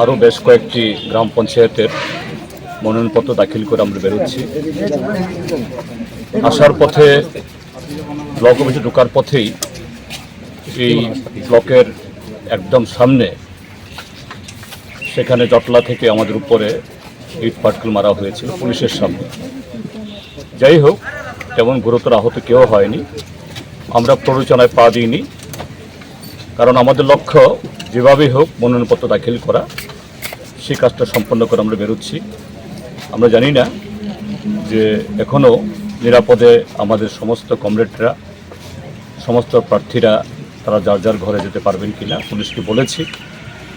আরও বেশ কয়েকটি গ্রাম পঞ্চায়েতের মনোনয়নপত্র দাখিল করে আমরা বেরোচ্ছি। আসার পথে ব্লক অফিসে ঢোকার পথেই এই ব্লকের একদম সামনে সেখানে জটলা থেকে আমাদের উপরে ইট পাটকেল মারা হয়েছিল পুলিশের সামনে। যাই হোক, তেমন গুরুতর আহত কেউ হয়নি। আমরা প্ররোচনায় পা দিইনি। কারণ আমাদের লক্ষ্য যেভাবেই হোক মনোনয়নপত্র দাখিল করা, সেই কাজটা সম্পন্ন করে আমরা বেরোচ্ছি। আমরা জানি না যে এখনও নিরাপদে আমাদের সমস্ত কমরেডরা, সমস্ত প্রার্থীরা তারা যার যার ঘরে যেতে পারবেন কি না পুলিশকে বলেছি।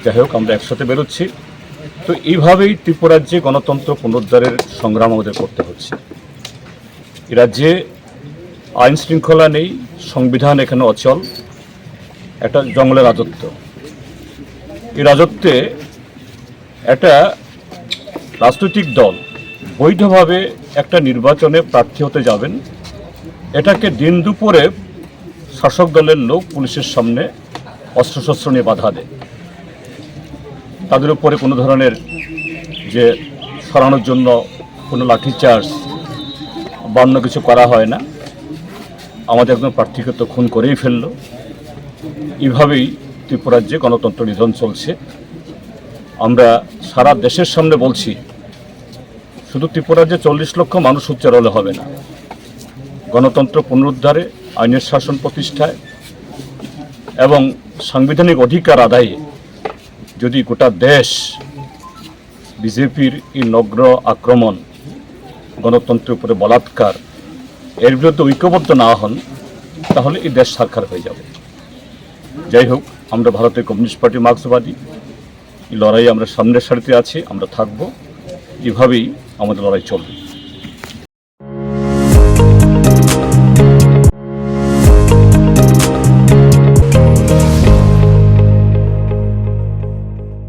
যাই হোক, আমরা একসাথে বেরোচ্ছি। তো এইভাবেই ত্রিপুরাজ্যে গণতন্ত্র পুনরুদ্ধারের সংগ্রাম আমাদের করতে হচ্ছে। এ রাজ্যে আইন শৃঙ্খলা নেই, সংবিধান এখানে অচল। একটা জঙ্গলের রাজত্ব। এই রাজত্বে একটা রাজনৈতিক দল বৈধভাবে একটা নির্বাচনে প্রার্থী হতে যাবেন। এটাকে দিন দুপুরে শাসক দলের লোক পুলিশের সামনে অস্ত্রশস্ত্র নিয়ে বাধা দেয়। তাদের উপরে কোনো ধরনের যে সরানোর জন্য কোনো লাঠিচার্জ বা অন্য কিছু করা হয় না। আমাদের একজন প্রার্থীকে তো খুন করেই ফেলল। এইভাবেই ত্রিপুরাজ্যে গণতন্ত্র নিধন চলছে, আমরা সারা দেশের সামনে বলছি, শুধু ত্রিপুরাজ্যে চল্লিশ লক্ষ মানুষ উচ্চার হলে হবে না, গণতন্ত্র পুনরুদ্ধারে, আইনের শাসন প্রতিষ্ঠায় এবং সাংবিধানিক অধিকার আদায়ে যদি গোটা দেশ বিজেপির এই নগ্ন আক্রমণ, গণতন্ত্রের উপরে বলাৎকার, এর বিরুদ্ধে ঐক্যবদ্ধ না হন, তাহলে এই দেশ সাক্ষার হয়ে যাবে। যাই হোক, আমরা ভারতের কমিউনিস্ট পার্টি মার্ক্সবাদী। লড়াই আমরা সামনের সারিতে আছি, আমরা থাকব। এভাবেই আমাদের লড়াই চলবে।